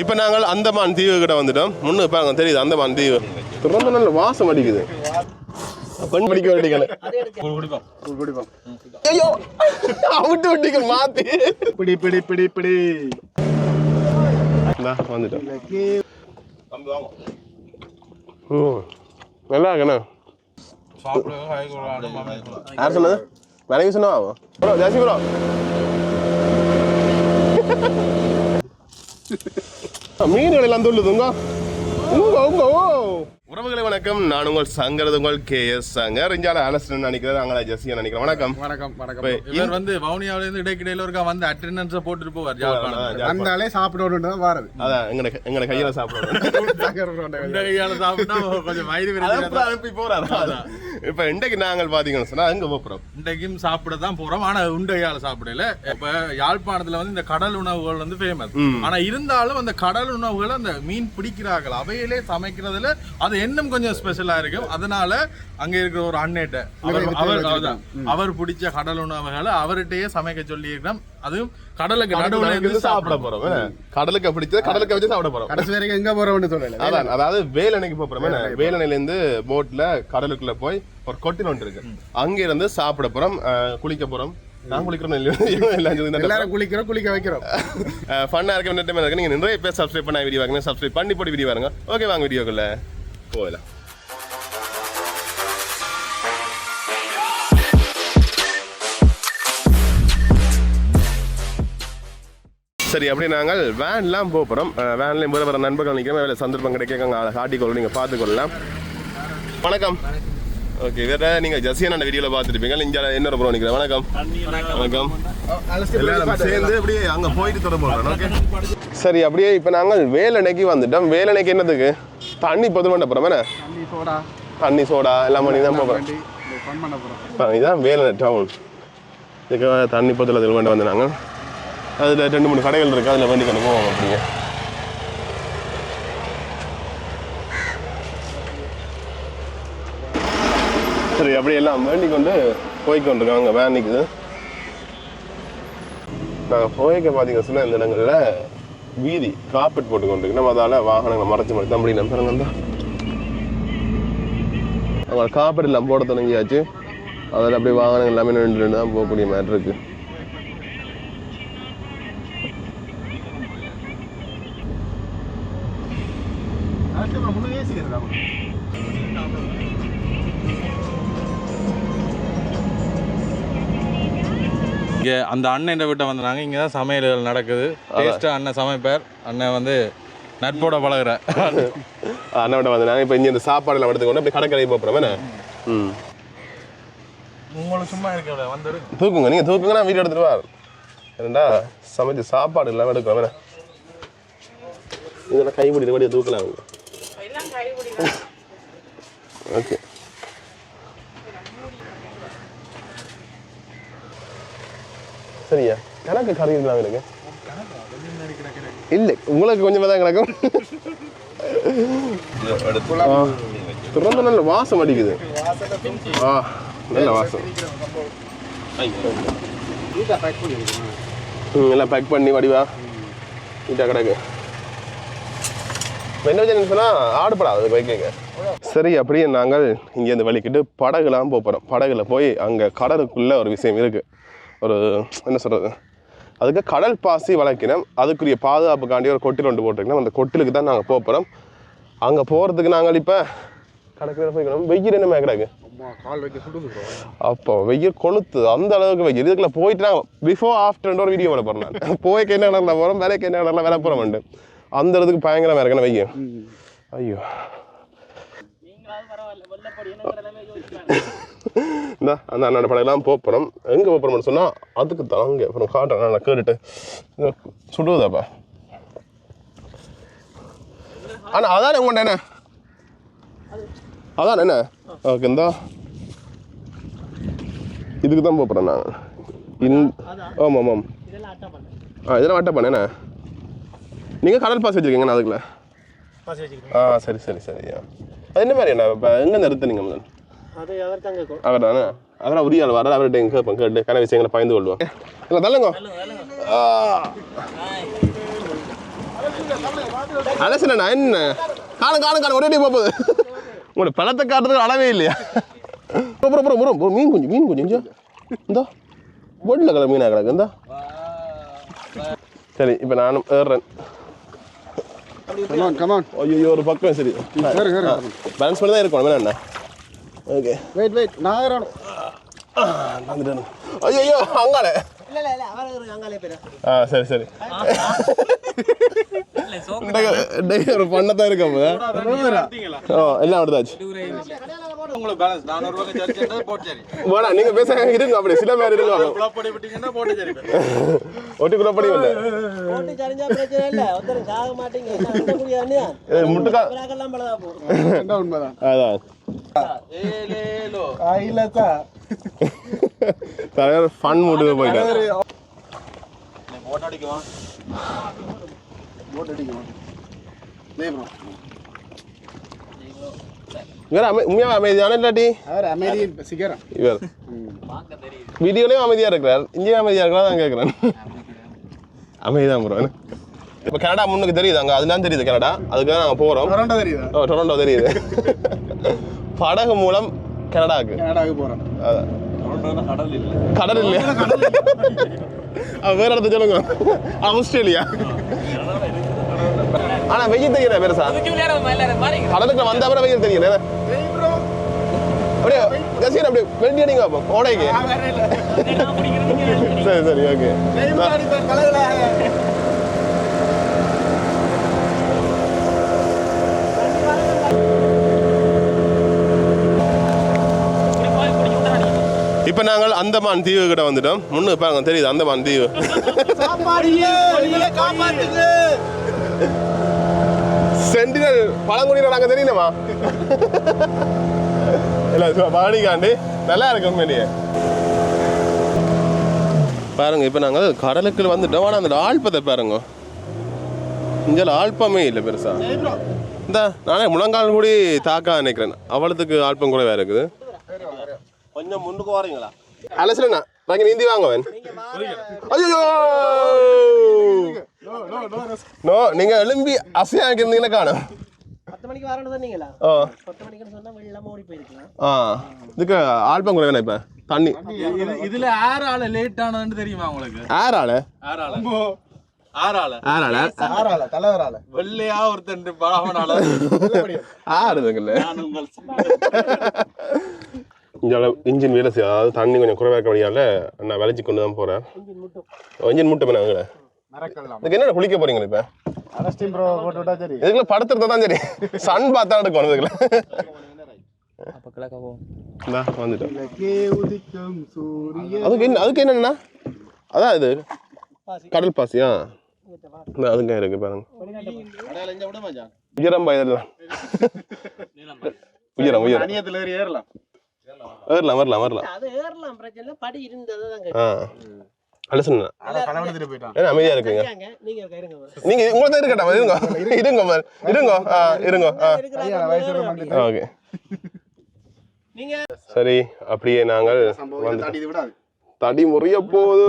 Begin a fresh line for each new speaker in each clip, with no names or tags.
இப்போ நாங்கள் அந்தமான் தீவு கிட்ட வந்துட்டோம். முன்னு பாருங்க தெரியுது அந்தமான் தீவு. ரொம்ப நல்ல வாசம் அடிக்குது. பெண் படிக்க வேண்டிய மாத்தி.
பிடி பிடி பிடி பிடி.
வந்துட்டோம். நல்லா இருக்கண்ணா. யார் சொன்னது? மனைவி சொன்னா ப்ரோ ஜாசி ப்ரோ மீன்கள் எல்லாம் துள்ளுதுங்க உங்க உங்க ஓ. உறவுகளை வணக்கம். நான் உங்கள் சங்கரது உங்கள் கே எஸ் சங்கர். இஞ்சால அலசன் நினைக்கிறேன் அங்கே ஜெசியா நினைக்கிறேன் வணக்கம்.
வணக்கம் வணக்கம்.
இவர் வந்து வவுனியாவில இருந்து இடைக்கிடையில ஒருக்கா வந்து அட்டெண்டன்ஸை போட்டுட்டு போவார்
வந்தாலே சாப்பிடணும் தான் வாரது.
அதான் எங்கட எங்கட கையில சாப்பிடுவோம்
கையால சாப்பிட்டா கொஞ்சம் வயிறு
அனுப்பி போறாரு. இப்ப இன்றைக்கு நாங்கள் பாத்தீங்கன்னு சொன்னா எங்க போறோம்?
இன்றைக்கும் சாப்பிட தான் போறோம். ஆனா உண்டையால சாப்பிடல. இப்ப யாழ்ப்பாணத்துல வந்து இந்த கடல் உணவுகள் வந்து ஃபேமஸ் ஆனா இருந்தாலும் அந்த கடல் உணவுகள் அந்த மீன் பிடிக்கிறார்கள். அவையிலே சமைக்கிறதுல அது இன்னும் கொஞ்சம் ஸ்பெஷலா இருக்கும் அதனால அங்க இருக்கிற ஒரு அண்ணேட்ட அவர் அவர் அவர் பிடிச்ச கடல் உணவுகளை அவர்கிட்டயே சமைக்க சொல்லி இருக்கிறோம் அதுவும் கடலுக்கு நடுவுல இருந்து
சாப்பிட போறோம்? கடலுக்கு பிடிச்சது கடலுக்கு வச்சு சாப்பிட போறோம்.
கடைசி வரைக்கும் எங்க போறோம்னு சொல்லல.
அதான் அதாவது வேலணைக்கு போறோம்? வேலணையில இருந்து போட்ல கடலுக்குள்ள போய் ஒரு கொட்டின் ஒன்று இருக்கு. அங்க இருந்து சாப்பிட போறோம். அஹ், குளிக்க போறோம். நான் குளிக்கிறோம்
எல்லாரும் குளிக்கிறோம் குளிக்க வைக்கிறோம்.
ஃபன்னா இருக்க. இருக்கு. நீங்க நிறைய பேர் சப்ஸ்கிரைப் பண்ண வீடியோ வாங்க சப்ஸ்கிரைப் பண்ணி போட்டு வீடியோ வாங்க ஓகே வாங்க வீடியோக்குள்ள. போகலாம் சரி அப்படி நாங்கள் வேன்லாம் போக போகிறோம் வேன்லேயும் போகிற வர நண்பர்கள் நிற்கிறோம் வேலை சந்தர்ப்பம் கிடைக்க அங்கே நீங்கள் பார்த்துக்கொள்ளலாம் வணக்கம். ஓகே வேற நீங்கள் ஜசியன் வீடியோவில் பார்த்துருப்பீங்க. இங்கே என்ன ப்ரோ நிற்கிறேன் வணக்கம். வணக்கம். எல்லாரும் சேர்ந்து அப்படியே அங்கே போயிட்டு தொடர்பு சரி அப்படியே இப்போ நாங்கள் வேலணைக்கு வந்துட்டோம். வேலணைக்கு என்னதுக்கு தண்ணி பொது பண்ண போகிறோம் என்ன?
தண்ணி சோடா.
தண்ணி சோடா எல்லாம் பண்ணி தான் போகிறோம் இதுதான் வேலணை டவுன் இதுக்கு தண்ணி பொத்தில் அதில் வேண்டி வந்து நாங்கள் அதில் ரெண்டு மூணு கடைகள் இருக்குது அதில் வேண்டி கொண்டு போவோம் அப்படிங்க சரி அப்படியே எல்லாம் வேண்டி கொண்டு போய்க்கொண்டிருக்கோம் அங்கே வேன் நிற்குது நாங்கள் போய்க்க பார்த்தீங்க சொன்ன இந்த இடங்களில். வீதி காப்பெட் போட்டு கொண்டு நம்ம அதால் வாகனங்களை மறைச்சு மறைச்சு அப்படி நம்புறாங்க தான் அவங்க காப்பீடு எல்லாம் போட தொடங்கியாச்சு. அதில் அப்படியே வாகனங்கள் எல்லாமே நின்று நின்று தான் போகக்கூடிய மாதிரி இருக்கு.
இங்க அந்த அண்ணன் வீட்டை வந்தாங்க இங்க தான் சமையல்கள் நடக்குது. டேஸ்டா அண்ணன் சமைப்பார். அண்ணன் வந்து நட்போட பழகுற.
அண்ணன் வந்து நாங்கள் இப்போ இங்கே இந்த சாப்பாடுலாம் எடுத்துக்கொண்டு அப்படியே கடற்கரை ம்.
உங்களுக்கு சும்மா இருக்க வந்துரு.
தூக்குங்க. நீங்கள் தூக்குங்க நான் வீடு எடுத்துட்டு வா. ஏண்டா சமைச்சு சாப்பாடு எல்லாம் எடுக்கிறோம். என்ன? இதெல்லாம் கை முடிந்த வழியை தூக்கலாம் ஓகே சரியா? கணக்கு கறி இல்லாம இருக்கு இல்லை உங்களுக்கு கொஞ்சமாக தான் கிடக்கும். ரொம்ப நல்ல வாசம் அடிக்குது. ஆ நல்ல வாசம். ம், எல்லாம் பேக் பண்ணி வடிவா. நீட்டாக கிடக்கு. என்ன சொன்னால் ஆடுபடாது பைக்குங்க சரி அப்படியே நாங்கள் இங்கேருந்து வலிக்கிட்டு படகுலாம் போக போகிறோம் படகுல போய் அங்கே கடலுக்குள்ள ஒரு விஷயம் இருக்குது ஒரு என்ன சொல்கிறது அதுக்கு கடல் பாசி வளர்க்கணும் அதுக்குரிய பாதுகாப்புக்காண்டி ஒரு கொட்டில் ஒன்று போட்டிருக்கணும் அந்த கொட்டிலுக்கு தான் நாங்கள் போக போகிறோம் அங்கே போகிறதுக்கு நாங்கள் இப்போ கடற்கரை போய்க்கணும் வெயில் என்ன கிடக்கு. அப்போ வெயில் கொளுத்து. அந்த அளவுக்கு வெயில். இதுக்குள்ள போயிட்டு நான் பிஃபோர் ஆஃப்டர் ஒரு வீடியோ பண்ண போறேன் நான். போய்க்கு என்ன கடலில் போகிறோம் வேலைக்கு என்ன கடலில் வேலை போகிறோம் அந்த இடத்துக்கு பயங்கரமாக இருக்கணும் வெயில்? ஐயோ. இந்த அந்த அண்ணாட படையெல்லாம் போகிறோம் எங்கே போகிறோம்னு சொன்னால் அதுக்கு தான் அங்கே அப்புறம் காட்டுறேன் நான் கேட்டுட்டு சுடுவதாப்பா. அண்ணா அதான் உங்கள்கிட்ட என்ன? அதான் என்ன? ஓகே இந்தா. இதுக்கு தான் போகிறேன் நான். இன் ஆமாம் ஆமாம் ஆ இதெல்லாம் வட்ட பண்ணேண்ணே நீங்கள் கடல் பாஸ் வச்சுருக்கீங்கண்ணா அதுக்குள்ள? ஆ சரி சரி சரி அது என்ன மாதிரி என்ன இப்போ எங்கே நிறுத்துனீங்க முதல்
அது அவர் தாங்க
அவர் தானே அதெல்லாம் உரிய ஆள் வர அவர்கிட்ட எங்கே கேட்பேன் கேட்டு கன விஷயங்களை பகிர்ந்து கொள்வோம். இல்லை தள்ளுங்க. அலசனா என்ன? காணும் காணும் காணும் ஒரே போகுது. உங்களோட பழத்தை காட்டுறதுக்கு அளவே இல்லையா? அப்புறம் அப்புறம் அப்புறம் மீன் குஞ்சு மீன் குஞ்சு இந்தா இந்தா. பொட்டில் கிடக்கு மீனாக கிடக்கு இந்தா. சரி இப்போ நானும் ஏறுறேன்.
கமான் கமான்
ஐயோ ஒரு பக்கம் சரி பேலன்ஸ் பண்ணி தான் இருக்கணும் என்ன? ஓகே
வெயிட் வெயிட் நான் ஏறணும்
வந்துட்டேன். ஐயோ அங்காலே ஆ சரி சரி. டேய், ஒரு பண்ணத்தான் இருக்கா ஓ எல்லாம் எடுத்தாச்சு
உங்களுக்கு பேலன்ஸ் நானூறு ரூபாய் சரி போட்டு சரி.
நீங்க பேச இருங்க அப்படி. சில பேர் இருங்க
குழப்ப பண்ணி விட்டீங்கன்னா போட்டு சரி
ஒட்டிக்குள்ள படி இல்லை.
போட்டு சரிஞ்சா பிரச்சனை இல்ல. ஒருத்தர் சாக மாட்டீங்க. அந்த முடியாது
இது முட்டுக்கா.
எல்லாம் பழதா போகும்
என்ன உண்மைதான்.
அதான்.
ஏலேலோ.
இல்லத்தா
தலைவர் ஃபன் மூட்டுக்கு போயிட்டேன்
போட்டோ அடிக்குவான்
போட் அடிக்கணும் டேய் ப்ரோ
இவர் அமை உண்மையாக அமைதியான இல்லாட்டி?
அவர் அமைதி சிகரம்.
இவர். வீடியோலயும் அமைதியா இருக்கிறார். இங்கேயும் அமைதியா இருக்கிறார் தான் கேட்குறேன் அமைதிதான் ப்ரோ இப்போ கனடா முன்னுக்கு தெரியுது அங்கே? அதெல்லாம் தெரியுது கனடா. அதுக்கு தான் நாங்கள் போகிறோம்
டொரண்டோ தெரியுதா?
ஓ டொரண்டோ தெரியுது. படகு மூலம் கனடாக்கு.
கனடாவுக்கு போகிறோம்
அதான்.
கடல் இல்லை.
கடல் இல்லையா வேற இடத்த சொல்லுங்க. ஆஸ்திரேலியா. ஆனா வெயில் தெரியல பெருசா? கடலுக்கு வந்த அப்புறம் வெயில் தெரியல அப்படியே கசியன் அப்படியே வெண்டி அடிங்க அப்போ கோடைக்கு சரி சரி ஓகே. இப்போ நாங்கள் அந்தமான் தீவு கிட்ட வந்துட்டோம். முன்னு பாருங்க தெரியுது அந்தமான் தீவு? சென்டினல் பழங்குடியினர் நாங்கள் தெரியலமா இல்லை பாடிக்காண்டி நல்லா இருக்கு உண்மையிலேயே. பாருங்க இப்போ நாங்கள் கடலுக்குள்ள வந்துட்டோம் ஆனால் அந்த ஆழ்பத்தை பாருங்க. இங்கே ஆழ்பமே இல்லை பெருசா. இந்த நானே முழங்கால் கூடி தாக்கா நினைக்கிறேன். அவ்வளோத்துக்கு ஆழ்பம் கூடவே இருக்குது. கொஞ்சம் முன்னுக்கு வரீங்களா? அலசலண்ணா வாங்க நீந்தி வாங்க அவன். ஐயோ நோ நீங்க எழும்பி அசையா இருந்தீங்கன்னா காணும்.
பத்து மணிக்கு வரணும் சொன்னீங்களா?
ஓ
பத்து மணிக்குன்னு சொன்னா வெள்ளமா ஓடி போயிருக்கலாம்.
ஆ. இதுக்கு ஆல்பம் கூட வேணாம் இப்போ. தண்ணி.
இது- இதுல ஆறால லேட் ஆனதுன்னு தெரியுமா உங்களுக்கு?
ஆறால
ஆறால ஆறால
ஆறால
ஆறால தலைவரால
வெள்ளையா ஒருத்தன் பழவனால
ஆறுதுங்கல்ல
நான் உங்கள்
இங்கே இன்ஜின் வேலை செய்யும் அதாவது தண்ணி கொஞ்சம் குறைவாக இருக்க வழியால நான் விளைச்சி கொண்டு தான் போகிறேன் இன்ஜின் முட்டை பண்ண அங்கே
மறக்கலாம்
இதுக்கு என்ன குளிக்க போறீங்களா இப்போ?
அலஸ்டின் ப்ரோ போட்டு விட்டா சரி.
இதுக்குள்ள படத்துறது தான் சரி. சன் பார்த்தா எடுக்கணும் இதுக்குள்ள
கிழக்கே
அதுக்கு என்ன அதுக்கு என்னன்னா? அதான் இது. கடல் பாசியா? அதுங்க இருக்கு பாருங்க. உயரம் பயதெல்லாம் உயரம் உயரம்.
அநியத்தில் ஏறி ஏறலாம்.
வரலாம் வரலாம் வரலாம்.
அது ஏறலாம் பிரச்சனை இல்ல. படி இருந்தது
ஏன்னா அமைதியா இருக்குங்க
நீங்க
உங்களை தான் இருக்கட்டும். இருங்க. இருங்க. இருங்க. இருங்க. ஓகே.
நீங்க?
சரி அப்படியே நாங்கள் தடி முறிய போகுது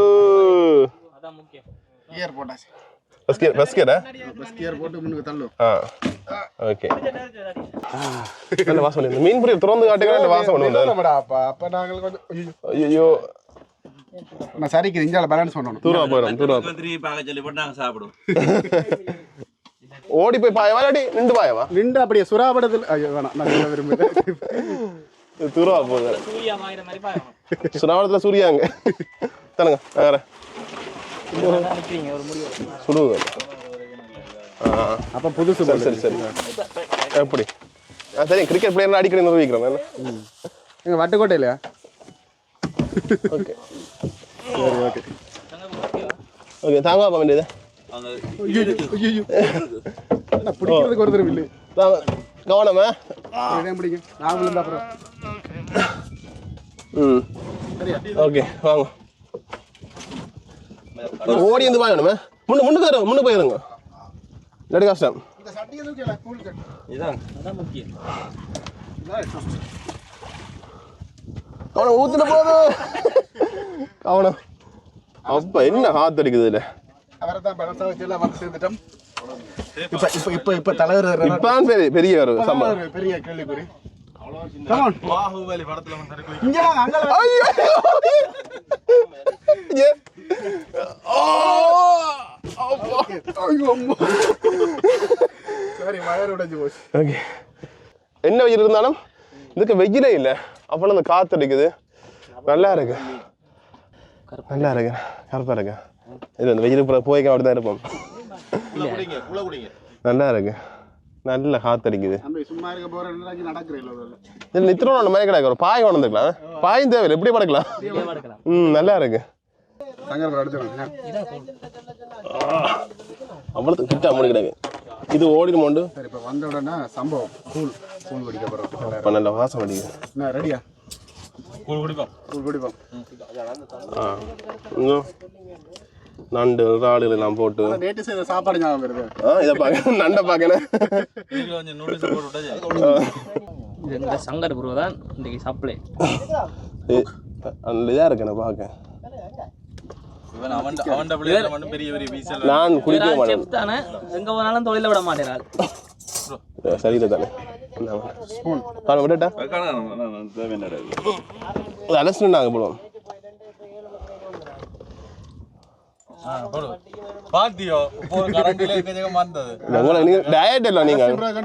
மீன் பொரியல் திறந்து காட்டுங்க வாசம் ஒன்று வந்தது
அப்ப. அப்ப நாங்கள் கொஞ்சம் ஐயோ. நான் சரிக்கு இஞ்சால பேலன்ஸ் பண்ணணும்.
தூரா போயிடும் தூரா
திரும்பி பார்க்க சொல்லி போட்டு நாங்கள் சாப்பிடுவோம்.
ஓடி போய் பாயவா இல்லாட்டி நின்று பாயவா?
நின்று அப்படியே சுறாபடத்தில் ஐயோ வேணாம் நான் சொல்ல விரும்புகிறேன்
இது தூரா போகுது. சுனாவளத்தில் சூர்யாங்க தனுங்க வேற. சுடுங்க
அப்ப புதுசு
சரி சரி சரி. எப்படி? சரி கிரிக்கெட் பிளேயர் அடிக்கடி நிர்வகிக்கிறேன் நான்
எங்க வட்டுக்கோட்டை இல்லையா?
ஓகே
சரி ஓகே
ஓகே தாங்க பார்க்க வேண்டியது
பிடிக்கிறதுக்கு ஒருத்தர் இல்லை
தாங்க கவனமா
பிடிக்கும் நான் விழுந்தா அப்புறம்
ம் ஓகே வாங்க ஓடி வந்து வாங்கணுமே முன்னு முன்னுக்கு வரும் முன்னு போயிருங்க இல்லாட்டி கஷ்டம் கவனம் ஊத்துல போது. கவனம் அப்ப என்ன காத்து அடிக்குது இதுல?
அவரை தான் பேலன்ஸாக வச்சு எல்லாம் வந்து சேர்ந்துட்டோம். இப்ப இப்ப இப்ப இப்ப தலைவர்.
இப்பதான் பெரிய பெரிய ஒரு சம்பவம்
தலைவர் பெரிய கேள்விக்குறி.
பாகுபலி படத்துல.
ஐயோ! ஓ!
சரி உடைஞ்சு போச்சு.
ஓகே. என்ன வெயில் இருந்தாலும் இதுக்கு வெயிலே இல்லை. அப்புறம் அந்த காத்து அடிக்குது. நல்லா இருக்கு. நல்லா இருக்கு. கருப்பா இருக்கு. இது அந்த வெயில் போய்க்க அப்படி தான் இருப்போம். நல்லா இருக்கு. நல்ல காத்து அடிக்குது.
தம்பி சும்மா இருக்க போற நடக்கிறேன்
இதில் நித்திரம் ஒன்று மாதிரி கிடக்கு. ஒரு பாய் கொண்டு வந்துக்கலாம் பாயும் தேவையில்லை. எப்படி படுக்கலாம். ம் நல்லா இருக்கு.
சங்கர் அடுத்து
அவ்வளோ கிட்ட அம்மனி கிடக்கு. இது ஓடிடும் உண்டு
சரி இப்ப வந்த உடனே சம்பவம். கூழ் கூழ் குடிக்க போறோம்
இப்போ நல்ல வாசம் அடிக்குது
என்ன ரெடியா
கூழ் குடிப்போம்
கூழ் குடிப்போம்
ஆ இன்னும் நண்டு இறாடுகள் எல்லாம் போட்டு.
நேற்று செய்த சாப்பாடு ஞாபகம் வருது.
ஆ இதை பார்க்க நண்டை பார்க்கணும்.
சங்கர் ப்ரோ தான் இன்றைக்கு சப்ளை
இ- அந்த இதாக இருக்கு நான் பார்க்க
இவன் அவன் அவன் பிள்ளைல மட்டும் பெரிய பெரிய பீஸ்
நான் மாட்டேன்.
எங்க போனாலும் தொழில விட மாட்டேறாள்
சரியில்லை தானே. நான் விடட்டா நாங்கள் போடுவோம்.
பாத்தியோ இப்போ கரண்டில
டயட் இல்லை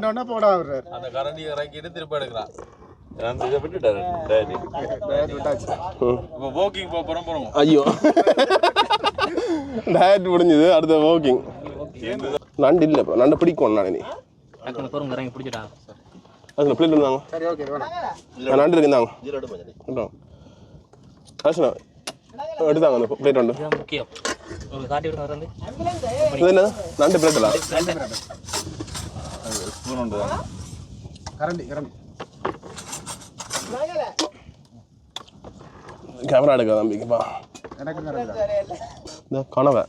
உடனே போடா
அந்த கரண்டி இறக்கிட்டு திருப்பி எடுக்கிறான்.
விட்டாச்சு
இப்போ வாக்கிங் போக போறோம் போறோம்
ஐயோ டயட் முடிஞ்சது அடுத்த வாக்கிங் நண்டு இல்லை இப்போ நண்டை பிடிக்கும் நான் நீ
டக்குனு பொறுங்க இறங்கி பிடிச்சிட்டாங்க
அதில் பிளேட் இருந்தாங்க
சரி ஓகே இது வேணாம்
நண்டு இருக்குந்தாங்க கேட்டோம் ஆச்சுண்ணா எடுத்தாங்க அந்த பிளேட் உண்டு
இதுதான் முக்கியம் உங்களுக்கு காட்டி விட்டு வந்து
இது என்ன நண்டு பிளேட்டலா
கரண்டி கரண்டி
கேமரா எடுக்க தம்பிக்குப்பா இந்த கனவை.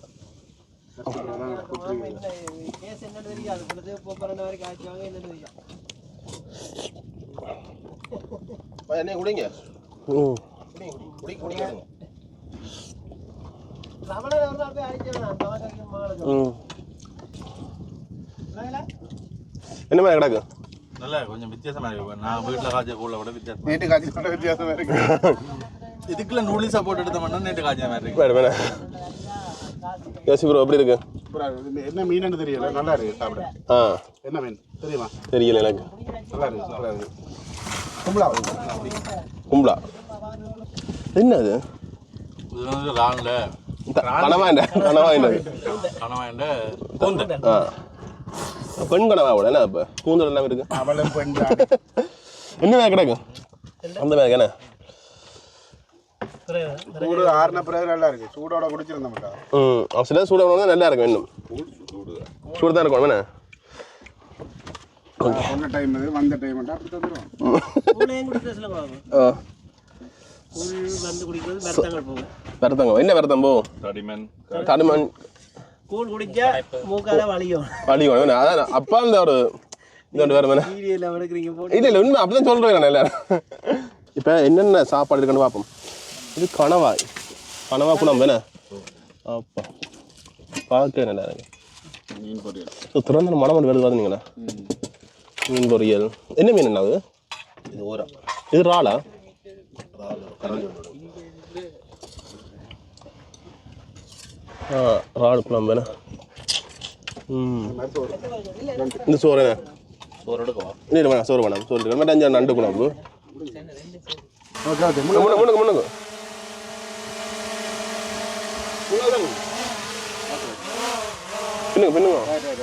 என்ன குடிங்க. ம்.
மாடு
ம். என்ன மாதிரி கிடக்கு?
நல்ல கொஞ்சம் வித்தியாசமா இருக்கு. நான் வீட்டுல காய்ச்ச கூழ விட வித்தியாசம்
நேற்று காட்சி கூட வித்தியாசமா இருக்கு.
இதுக்குள்ள நூடுல்ஸா போட்டு எடுத்த மட்டும் நேற்று காய்ச்ச மாதிரி இருக்கு.
வேறு வேணா. யோசி ப்ரோ எப்படி இருக்கு?
என்ன மீனுன்னு தெரியல. நல்லா இருக்கு சாப்பிட.
ஆ.
என்ன மீன்? தெரியுமா?
தெரியல எனக்கு.
நல்லா இருக்கு நல்லா இருக்கு. கும்பலா?
கும்பலா? என்ன அது?
இது வந்து ரான்ல
கனவா என்ன கனவா என்னது
கணவாண்ட கூந்தல்
ஆ. பெண் கனவா கூட என்ன இப்போ கூந்தல் எல்லாம் இருக்கு.
அவளும் பெண்
என்ன வேலை கிடக்கு? அந்த வேலை என்ன?
சூடு ஆறுன பிறகு நல்லா இருக்கு. சூடோட குடிச்சிருந்தோம்டா
ம். அவன் சில சூட நல்லா இருக்கும் இன்னும். சூடு தான் இருக்கும் என்ன?
சொன்ன டைம் இது வந்த டைம் அப்படி தந்துடும்
போகும் வந்து குடிக்கிறது போகும்.
என்ன வருத்தம் போ?
தடிமன்
தடுமன்
கூழ் குடிச்சா மூக்கால வலியும்
வேணும் அதான் அப்பா இந்த ஒரு இந்த வேறு வேணா
போட்டு
இல்லை இல்லை உண்மை அப்படிதான் சொல்கிறேன் நான் எல்லாரும் இப்போ என்னென்ன சாப்பாடு இருக்குன்னு பார்ப்போம் இது கணவாய் கனவா குழம்பு என்ன அப்பா பார்க்க நல்லா இருக்கு
மீன் பொரியல்
இது திறந்த மனம் வருது பார்த்தீங்களா மீன் பொரியல் என்ன மீன் என்ன அது இது ஓரா இது இறாலா என்ன ம். இந்த சோறு என்ன? சோறு எடுக்கவா இல்லை வேணாம் சோறு வேணாம் சோறு எடுக்க மட்டும் அஞ்சு நண்டு குழம்பு
ஓகே ஓகே
முன்னுக்கு முன்னுக்கு முன்னுக்கு பின்னுங்க பின்னுங்க.
Okay.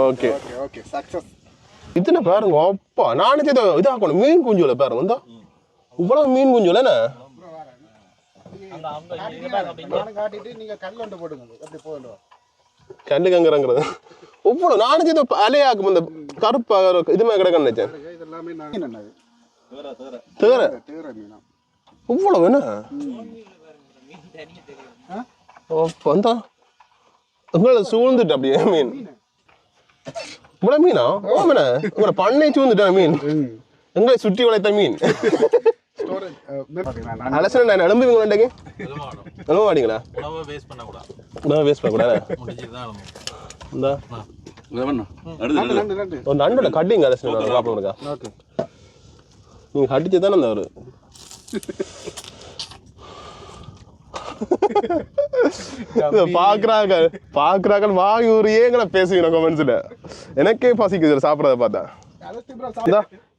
Okay
okay
okay okay success
இத்தனை பாருங்க அப்பா. நானே இதை இதாக்கணும். மீன் குஞ்சுல பாருங்க வந்தா இவ்வளவு மீன் குஞ்சுல என்ன?
நானும் காட்டிட்டு நீங்க கல் ஒன்று போடுங்க அப்படி போயிடுவா
கண்டு கங்குறங்கிறது இவ்வளவு நானே இதை அலையாக்கும் இந்த கருப்பா இது மாதிரி கிடக்க நினைச்சேன். தேர
தேர. மீனா.
இவ்வளவு என்ன? வந்தா? உங்களை சூழ்ந்துட்டு அப்படியே மீன். இவ்வளவு மீனா? ஓ. மீனா உங்களை பண்ணை சூழ்ந்துட்டேன் மீன்? எங்களை சுற்றி வளைத்த மீன். அலசன நான் எழும்புவீங்களா இன்றைக்கு எழும்ப மாட்டீங்களா?
உணவை வேஸ்ட் பண்ணக்கூடாது
உணவை வேஸ்ட் பண்ணக்கூடாது
முடிச்சுட்டு தான்
இந்த.
நண்டு நண்டு
ஒரு நண்டோட கட்டிங் அதை சாப்பிட இருக்கா
ஓகே.
நீங்க கடிச்சு தானே அந்த ஒரு பாக்குறாங்க பாக்குறாங்க வாங்கி ஒரு ஏங்கல பேசுவீங்க கமெண்ட்ஸ்ல எனக்கே பசிக்குது சாப்பிடறத பார்த்தா.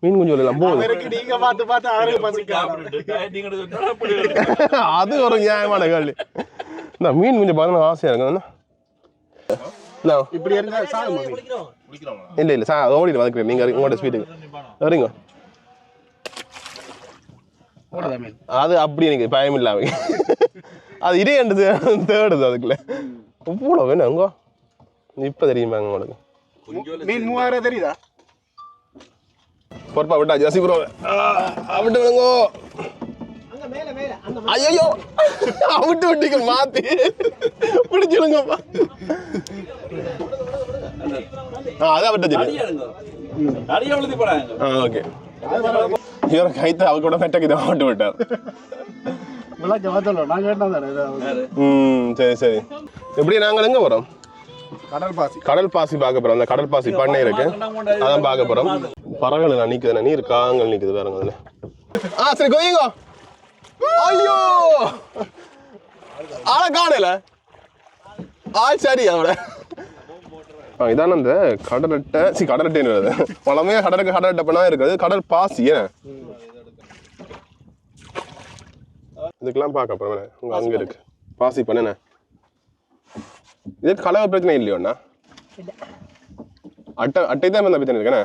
மீன் குஞ்சு
பார்த்து பார்த்து பசிக்காது
அது ஒரு நியாயமான கேள்வி இந்த மீன் குஞ்சு பார்க்கணும் ஆசையா இருக்கு என்ன? என்ன?
இப்படி?
இல்ல இல்ல சார் ஓடிட்டு வதக்குறேன் நீங்க உங்களோட ஸ்வீட்டுக்கு வரீங்க அது அப்படி எனக்கு பயம் இல்லாம அது இதே என்று தேடுது அதுக்குள்ள இவ்வளோ வேணும் அங்கோ இப்போ தெரியுமாங்க உங்களுக்கு
மீன் மூவாயிரம் தெரியுதா
பொறுப்பா விட்டா ஜசி ப்ரோ விட்டு விடுங்கோ.
அங்க மேல மேல அந்த
ஐயோ விட்டு விட்டீங்க மாத்தி. பிடிச்சிடுங்கப்பா. ஆ அதான் விட்டு தெரியும் ஆ ஓகே. இவரை கைத்து அவ கூட மெட்டக்கு இதை விட்டார். ம் சரி சரி. எப்படி நாங்கள் எங்கே போகிறோம்
கடல் பாசி.
கடல் பாசி பார்க்க போகிறோம் அந்த கடல் பாசி பண்ணை இருக்கு. அதான் பார்க்க போகிறோம் பறவைகள் நான் நிற்குது நீர் காங்கள் நிற்குது வேறங்க அதில். ஆ சரி கொதிங்க ஐயோ! ஆளை காணல. ஆ சரி அவட இதான அந்த கடலட்டை. சி கடலட்டைன்னு வருது. பழமையாக கடலுக்கு கடலட்டை பண்ணா இருக்குது. கடல் பாசி ஏன் இதுக்கெல்லாம் பார்க்க உங்க அங்க இருக்கு. பாசி பண்ணன இது கலவை பிரச்சனை இல்லையோண்ணா அட்டை அட்டை தான் அந்த பிரச்சனை இருக்கேண்ணே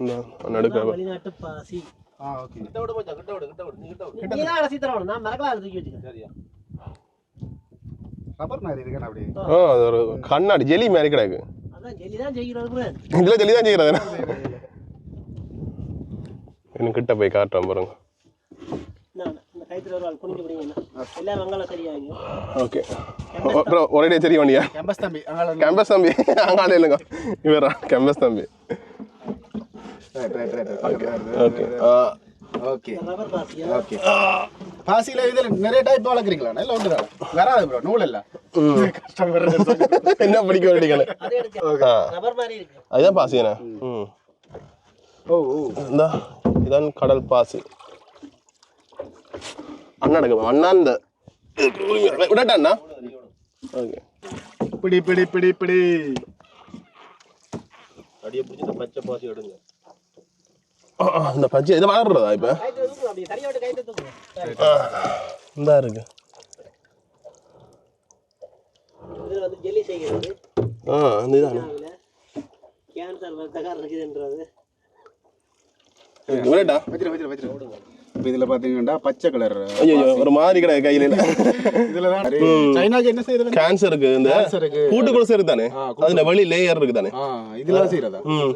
இந்த நடுக்க
வெளிநாட்டு பாசி.
ஆ ஓகே.
நீ தான் ரசி தரணும் நான் மறக்கலாம் தூக்கி வச்சுக்கிறேன்.
ரப்பர் மாதிரி இருக்கேன் அப்படி
ஆ. அது ஒரு கண்ணாடி ஜெலி மாதிரி கிடக்கு.
அதான் ஜெல்லி தான் செய்கிறது கூட
இதில் ஜெலி தான் செய்கிறது. இன்னும் கிட்ட போய் காட்டுறேன் பாருங்க.
நான் இந்த கைத்துல ஒரு குனிஞ்சு பிடிங்க எல்லாம்
ஓகே ஒரே தெரிய வண்டியா
கேம்பஸ் தம்பி
கேம்பஸ் தம்பி. அங்கால இல்லைங்க. இவரா கேம்பஸ் தம்பி.
Right
right
right
okay okay
okay பாசியில இதுல நிறைய டைப் வளர்க்குறீங்களா இல்ல ஒன்று தான் வராது ப்ரோ நூல் இல்ல. கஷ்டம் வருது
என்ன பிடிக்க வேண்டிய
அது எடுக்க
ஆ.
ரப்பர் மாதிரி இருக்கு.
அதுதான் பாசியாண்ணே ம்.
ஓ ஓ.
இந்த இதான் கடல் பாசி. அண்ணா எடுக்க அண்ணா இந்த விடட்டா அண்ணா ஓகே.
பிடி பிடி பிடி பிடி.
இந்த பச்சை இது வளர்றதா இப்போ
கைத்துல தூக்கு அப்படி தனியா விட்டு கைத்துல தூக்கு
இந்த இருக்கு. ஆ இந்த. இதாண்ணா
அதுல கேன்சர் வர்த்தகார் இருக்குதுன்றது
விடட்டா?
வச்சிரு வச்சிரு வச்சிரு. இப்போ இதுல பாத்தீங்கன்னா பச்சை கலர்
ஐயோ ஒரு மாதிரி கிடையாது கையில
இதுல தான் சைனாக்கு என்ன செய்யறது?
கேன்சருக்கு இந்த
கேன்சருக்கு
கூட்டு கொலுசு இருக்கு தானே அதுல வழி லேயர் இருக்கு தானே
ஆ இதெல்லாம். செய்யறதா
ம்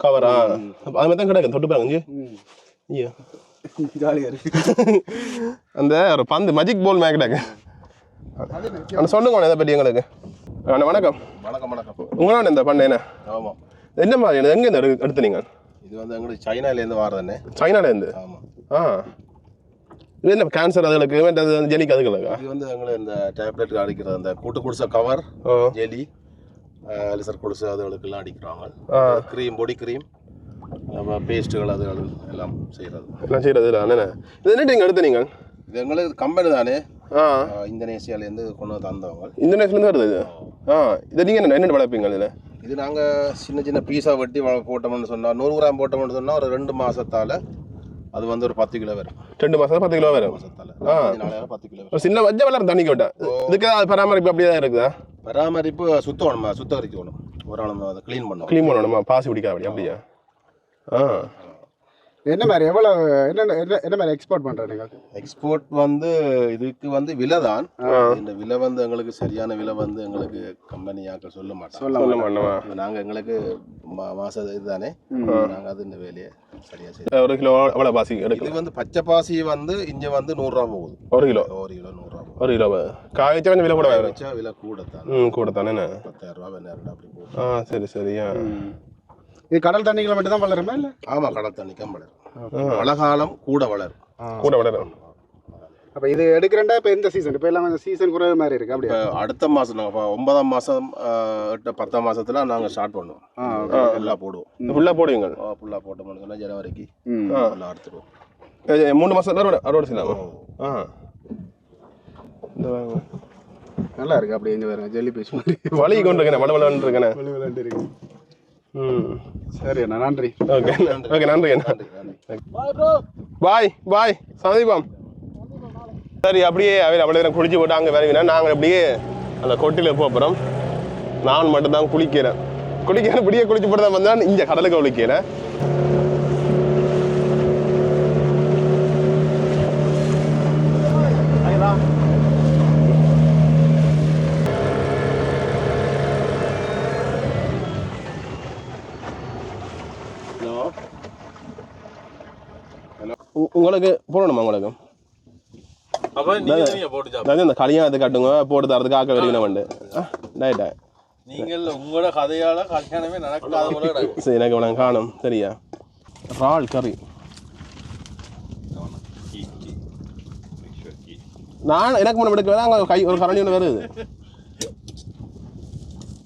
கவரா அது மாதிரி தான் கிடக்கு தொட்டு பாருங்க. ஐயோ.
ஜாலியா இருக்கு.
அந்த ஒரு பந்து மஜிக் பால் மேக் கிடக்கு. அந்த சொல்லுங்க இதை பற்றி எங்களுக்கு. அண்ணா வணக்கம்.
வணக்கம் வணக்கம்.
உங்களோட இந்த பண்ண என்ன
ஆமாம்
என்ன மாதிரி எங்க இந்த எடு- எடுத்து நீங்க
இது வந்து எங்களுக்கு சைனாலேருந்து வாரதானே
சைனால இருந்து?
ஆமாம்
ஆ. இது என்ன கேன்சர் அதுகளுக்கு ஜெலிக்கு அதுகளுக்கா
இது வந்து எங்களுக்கு இந்த டேப்லெட் அடிக்கிறது அந்த கூட்டு குடிசை கவர் ஜெலி அலிசர் குடிசை அதுகளுக்கெல்லாம் அடிக்கிறாங்க. க்ரீம் பொடி க்ரீம் பேஸ்ட்டுகள் அதுகள் எல்லாம் செய்கிறது
செய்யறது இல்லை அண்ணே. இது என்ன நீங்கள் எடுத்து நீங்கள்
இது எங்களுக்கு கம்பெனி தானே.
ஆ.
இந்தோனேசியாலேருந்து கொண்டு வந்து தந்தவங்க.
இந்தோனேஷிலேருந்து வருது இது? ஆ. இதை நீங்கள் என்ன வளர்ப்பீங்க இதில்?
இது நாங்கள் சின்ன சின்ன பீஸாக வெட்டி போட்டோம்னு சொன்னால் நூறு கிராம் போட்டோம்னு சொன்னால் ஒரு ரெண்டு மாசத்தால அது வந்து ஒரு பத்து கிலோ வரும்.
ரெண்டு மாதம் பத்து கிலோ வரும்.
மாசத்தால. பத்து கிலோ
சின்ன வச்ச வளர தண்ணிக்கு விட்டா. இதுக்கு அது பராமரிப்பு அப்படியே தான் இருக்குதா?
பராமரிப்பு சுத்தம் சுத்தகரிக்கணும். ஒரு அதை க்ளீன் பண்ணணும்.
க்ளீன் பண்ணணுமா? பாசி பிடிக்காது அப்படி அப்படியா? ஆ.
என்ன மாதிரி எவ்வளவு என்ன என்ன என்ன மாதிரி எக்ஸ்போர்ட் நீங்க
எக்ஸ்போர்ட் வந்து இதுக்கு வந்து விலை தான். இந்த விலை வந்து எங்களுக்கு சரியான விலை வந்து எங்களுக்கு கம்பெனியாக்க சொல்ல மாட்டோம்
சொல்ல மாட்டோமா
நாங்க எங்களுக்கு மா- மாச இதுதானே. நாங்க அது இந்த வேலையை சரியா செய்யறோம்.
ஒரு கிலோ எவ்வளோ பாசி
இது வந்து பச்சை பாசி வந்து இங்க வந்து நூறுரூவா போகுது.
ஒரு கிலோ?
ஒரு கிலோ நூறுரூவா
ஒரு கிலோ காய வச்சா கொஞ்சம் விலை கூட
வச்சா விலை கூட தான்
கூட தானே
பத்தாயிரம் ரூபா வெண்ணாயிரம் அப்படி போகுது.
ஆ சரி சரி ஆ.
இது கடல் தண்ணிகளை மட்டும் தான் வளருமா இல்ல?
ஆமா கடல் தண்ணி வளரும். மழை காலம் கூட வளரும்.
கூட வளரும்.
அப்ப இது எடுக்கிறேன்டா இப்ப எந்த சீசன் இப்ப எல்லாம் சீசன் குறைவு மாதிரி இருக்கு அப்படியா?
இப்போ அடுத்த மாதம் நாங்கள் ஒன்பதாம் மாதம் எட்டு பத்தாம் மாதத்தில் நாங்கள் ஸ்டார்ட் பண்ணுவோம். எல்லாம் போடுவோம்.
ஃபுல்லாக போடுவீங்க?
ஃபுல்லாக போட்டோம்னு சொன்னால் ஜனவரிக்கு. ஃபுல்லாக அறுத்துடுவோம்
ஏ, மூணு மாதம் அறுவடை அறுவடை செய்யலாமா? ஆ. இந்த வாங்க.
நல்லா இருக்கு அப்படி இங்க வேற ஜெல்லி பீஸ் மாதிரி.
வலி கொண்டு இருக்கேன் வள வளன்னு இருக்கேனே.
வெளி விளையாண்டு இருக்கு
ம்
சரி அண்ணா நன்றி.
ஓகே. ஓகே நன்றி அண்ணா. பாய் பாய் சந்தீபம். சரி அப்படியே அவையில் அப்படியே நேரம் குளிச்சு போட்டு அங்கே விரவினா நாங்கள் அப்படியே அந்த கொட்டில போகிறோம் நான் மட்டும்தான் குளிக்கிறேன். குளிக்கிறேன் இப்படியே குளிச்சு போட்டு தான் வந்தேன். இங்கே கடலுக்கு குளிக்கிறேன் உங்களுக்கு போடணுமா உங்களுக்கு. அதாவது இந்த கல்யாணத்துக்கு கட்டுங்க போட்டு தரதுக்கு ஆக்க வெடிக்கணும் வந்து ரைட்டா
நீங்கள் உங்களோட கதையால கல்யாணமே நடக்காத போல.
சரி எனக்கு உனக்கு காணும் சரியா இறால் கறி நான் எனக்கு முன்ன எடுக்க வேணா அங்கே கை ஒரு கரண்டி ஒன்று வருது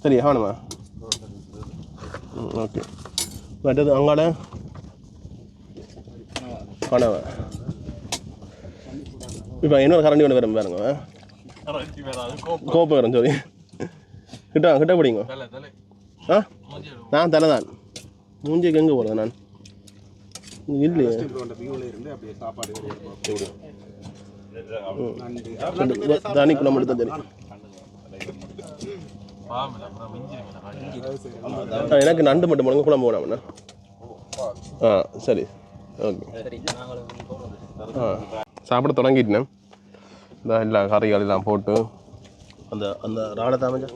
சரி காணுமா ஓகே மற்றது அங்காட கனவை இப்போ இன்னொரு கரண்டி ஒன்று வரும் பாருங்க.
கோப்பம்.
கோப்பை வரும். சரி கிட்ட கிட்ட பிடிங்க.
தலை, தலை.
ஆ. நான் தலை தான் மூஞ்சிக்கு எங்கே போகிறது நான்? இல்லையே.
இருந்து அப்படியே சாப்பாடு
தனி குழம்பு எடுத்தா சரி. ஆ, எனக்கு நண்டு மட்டும் முடங்க குழம்பு வேணாம்ண்ணா ஆ சரி. ஓகே. சாப்பிட தொடங்கிட்டேன். இந்த எல்லா கறிகள் எல்லாம் போட்டு.
அந்த அந்த ராடை தாமஞ்சா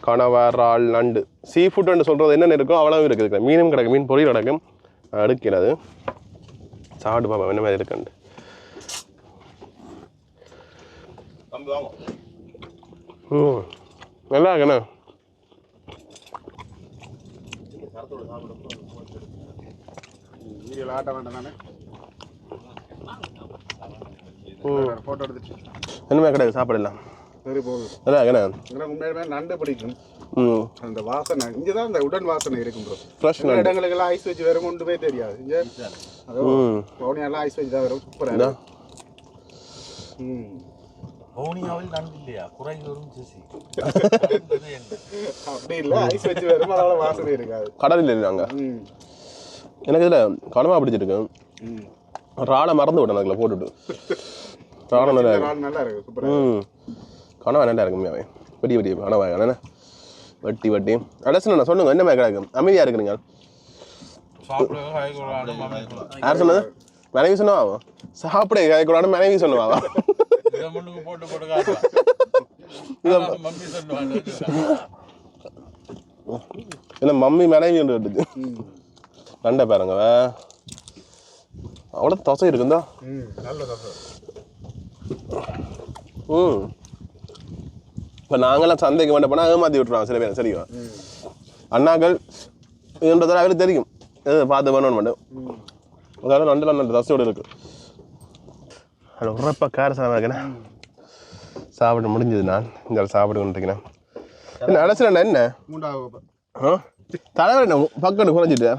கனவா இறால் நண்டு. சீ ஃபுட்டுன்னு சொல்கிறது என்னென்ன இருக்கோ அவ்வளோ இருக்குது மீனும் கிடக்கு மீன் பொரியல் கிடக்கும் அடுக்கிறது. சாப்பிட்டு பாப்பா என்ன மாதிரி இருக்குன்ட்டு. ம். நல்லா இருக்குண்ணா.
வீடியோல ஆட்ட வேண்டாம் தானே
ம்
போட்டோ எடுத்துட்டு.
என்னமே கிடையாது சாப்பிடலாம்.
சரி போகுது
நல்லா இருக்குண்ணா
எனக்கு உண்மையுமே நண்டு பிடிக்கும். அந்த வாசனை இங்கதான் அந்த உடன் வாசனை இருக்கும் ப்ரோ
ஃப்ரெஷ்
இடங்களுக்கெல்லாம் ஐஸ் வச்சு வேற கொண்டு போய் தெரியாது. இங்க?
ம்.
பவுனியெல்லாம் ஐஸ் வச்சு தான் வரும் சூப்பரா
இதா.
இருக்கும். ம்.
வவுனியாவில் நண்டு இல்லையா? குறை வரும் சிசி
அப்படி இல்ல ஐஸ் வச்சு வரும் அதோட வாசனை இருக்காது.
கடலில் இருந்தாங்க
ம்.
எனக்கு இதில் கனமா பிடிச்சிருக்கு.
ம்.
ராடை மறந்து விட்டேன் அதில் போட்டுட்டு. ராடை நல்லா இருக்கு.
நாள் நல்லா இருக்கு சூப்பரா
ம். கனவா நல்லா இருக்கும் உண்மையாவே. பெரிய பெரிய கனவா. என்ன வட்டி வட்டி. அடசன் சொல்லுங்க என்ன மாதிரி கிடக்கும் அமைதியாக இருக்கிறீங்க. யார் சொன்னது? மனைவி சொன்னவா? சாப்பிட கேட்கக்கூடாது மனைவி சொன்னவா.
மம்மி
என்ன மம்மி மனைவி என்று கேட்டுச்சு நண்டை பாருங்க அவ்வளோ தொசை இருக்குந்தா.
ம் நல்ல தப்பு
ம். இப்போ நாங்களாம் சந்தைக்கு வேண்ட போனால் ஏமாற்றி விட்டுருவாங்க சில பேர் சரியா அண்ணாக்கள் இதுன்றதால அவருக்கு தெரியும். எது பார்த்து வேணும்னு மட்டும். அதாவது நண்டுலாம் நல்ல தசையோடு இருக்கு. அது உரப்பா கார சாதம் இருக்கேன் சாப்பிட முடிஞ்சது நான். இங்கே சாப்பிட கொண்டிருக்கிறேன். என்ன அடைச்சிடா என்ன?
மூன்றாவது
ஆ? தலைவர் என்ன பக்கம் குறைஞ்சிட்டு?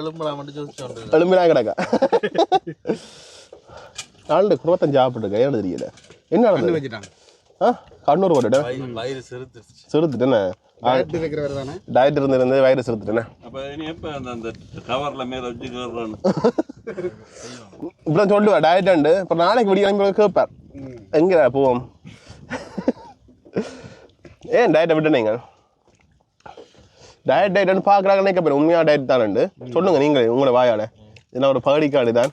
எலும்புலாம் மட்டும் சொல்லி
எலும்பினா கிடக்கா? நாலு குருவத்தஞ்சு சாப்பிட்டுருக்கேன் ஏன்னு தெரியல. என்ன நடந்தது?
வச்சுட்டாங்க.
ஆ கண்ணூர் போட்டுட்டு
வயிறு
டயட் இருக்கிறவர் தானே
டயட் இருந்து இருந்து வைரஸ் எடுத்துட்டேனே
அப்ப நீ எப்ப அந்த அந்த கவர்ல மேல வச்சுக்கிறோன்னு
இப்படி சொல்லுவா டயட் உண்டு. இப்போ நாளைக்கு விடிய கிளம்பி கேட்பார் எங்கே போவோம்? ஏன் டயட்டை விட்டுனீங்க? டயட் டயட்னு பார்க்குறாங்க நினைக்க உண்மையாக டயட் தானண்டு. சொல்லுங்க நீங்களே உங்களோட வாயால. இதெல்லாம் ஒரு பகடிக்காடு தான்.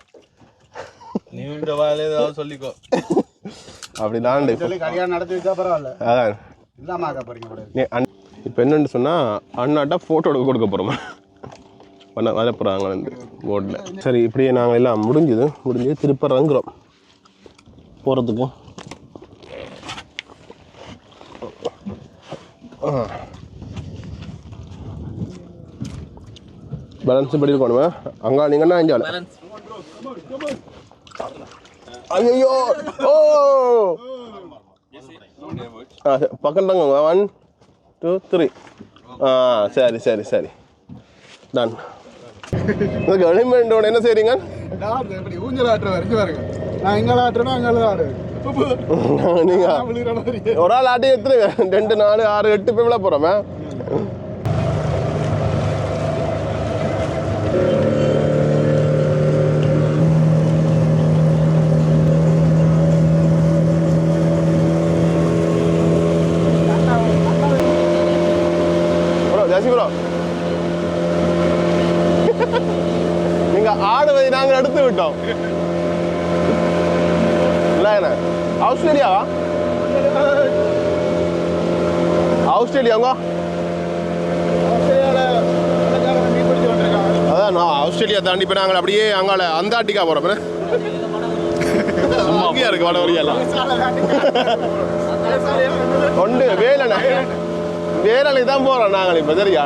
நீ இந்த வாயில ஏதாவது சொல்லிக்கோ.
அப்படி தாண்டு
சொல்லி கல்யாணம் நடத்தி வச்சா பரவாயில்ல.
அதான்.
இல்லாம ஆக்க போறீங்க கூட
நீ அண் இப்போ என்னன்னு சொன்னால் அண்ணாட்ட ஃபோட்டோ எடுக்க கொடுக்க போகிறோமா பண்ண வரப்போகிறாங்க வந்து போர்டில் சரி இப்படியே நாங்கள் எல்லாம் முடிஞ்சுது முடிஞ்சு திருப்ப இறங்குறோம் போகிறதுக்கு பேலன்ஸ் படி இருக்கணுமே? அங்கே நீங்கன்னா அஞ்சாள்
பேலன்ஸ்
ஐயோ ஓ! ஆ சரி, பக்கம் தாங்க ஒன் டூ த்ரீ ஆ சரி சரி சரி. டன் இதுக்கு எலிமெண்டோட என்ன செய்றீங்க?
ஊஞ்சல் ஆட்டுற வரைக்கும் பாருங்க. நான் இங்கே ஆட்டுறேன்னா அங்கே ஆடுவேன்
நீங்க
விழுகிற மாதிரி.
ஒரு ஆள் ஆட்டி எடுத்துருங்க. ரெண்டு நாலு ஆறு எட்டு பேர் போறோமே. எடுத்து விட்டோம் இல்லைண்ணே ஆஸ்திரேலியாவா ஆஸ்திரேலியாங்க ஆஸ்திரேலியா தாண்டி போய் நாங்கள் அப்படியே அங்கால அந்தாட்டிக்கா போகிறோம் சும்மா இருக்கு வடவரியெல்லாம் ஒன்று கொண்டு வேலண்ணே. தான் போகிறோம் நாங்கள் இப்போ சரியா?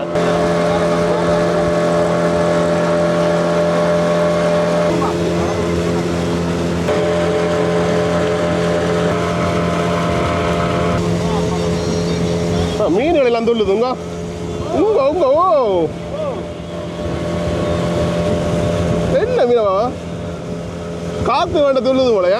மீன்கள் எல்லாம் துள்ளுதுங்க உங்க உங்க ஓ. மீனவா காத்து வேண்ட துள்ளுது போலயா?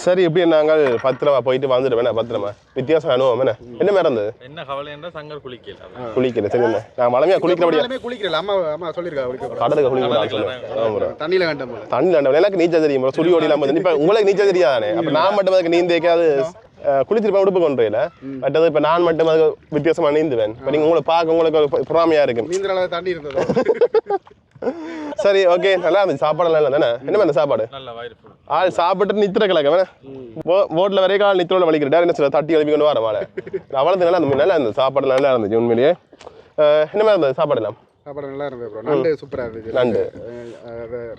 சரி எப்படி நாங்கள் பத்திரமா போயிட்டு வந்துட்டு வேணா பத்திரமா? வித்தியாசம் அனுபவம் என்ன? என்ன இருந்தது?
என்ன கவலை என்ற சங்கர் குளிக்கல.
குளிக்கல சரி என்ன? நான் மலமையா குளிக்கிறபடியா
எல்லாமே குளிக்கிறல அம்மா அம்மா சொல்லியிருக்கா குளிக்க
கடலுக்கு குளிக்கலாம் சொன்னேன் ஆமா. bro.
தண்ணியில கண்டம் போல.
தண்ணி ஆண்டவன் எனக்கு நீச்சல் தெரியும். சுழி ஓடிலாம் வந்து இப்ப உங்களுக்கு நீச்சல் தெரியாதானே? அப்ப நான் மட்டும் அதுக்கு நீந்தேக்காது குளிச்சிருப்பேன் உடுப்பு கொண்டு பட் அது இப்ப நான் மட்டும் அதுக்கு வித்தியாசமா நீந்துவேன். இப்ப நீங்க உங்களை பார்க்க உங்களுக்கு ஒரு பொறாமையா இருக்கு
நீந்திர அளவு தண்ணி இருந்தது?
சரி ஓகே நல்லா இருந்துச்சு. சாப்பாடு நல்லா தானே? என்ன மாதிரி சாப்பாடு?
நல்ல வயிறு full.
ஆள் சாப்பிட்டு நித்திர கிழக்க வேணா போட்ல வரைக்கும் ஆள் நித்திரோட வலிக்கிறேன் என்ன சொல்ல தட்டி எழுப்பி கொண்டு வர மாலை அவ்வளவு நல்லா இருந்துச்சு. நல்லா இருந்தது சாப்பாடு நல்லா இருந்துச்சு உண்மையிலேயே. என்ன மாதிரி இருந்தது சாப்பாடு எல்லாம்?
சாப்பாடு நல்லா இருந்தது ப்ரோ நண்டு சூப்பரா இருந்துச்சு
நண்டு.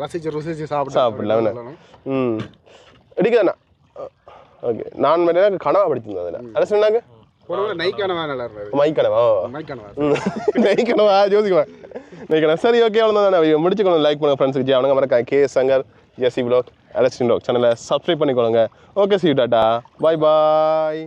ரசிச்சு ருசிச்சு சாப்பிட்டு
சாப்பிடலாம் ம். இடிக்குதாண்ணா ஓகே நான் மட்டும் கனவா படிச்சிருந்தேன் அதில். அதை சொன்னாங்க? நெய்க்கணவா ஜோதிக்குவேன் நெய்க்கணும் சரி ஓகே அவ்வளோ தான். முடிச்சுக்கணும் லைக் பண்ணுங்க ஃப்ரெண்ட்ஸுக்கு அவனுங்க மறக்க கே சங்கர் ஜெசி ப்ளாக் அலஸ்டின் ப்ளாக் சேனலை சப்ஸ்கிரைப் பண்ணிக்கொள்ளுங்க ஓகே சி டாட்டா பாய் பாய்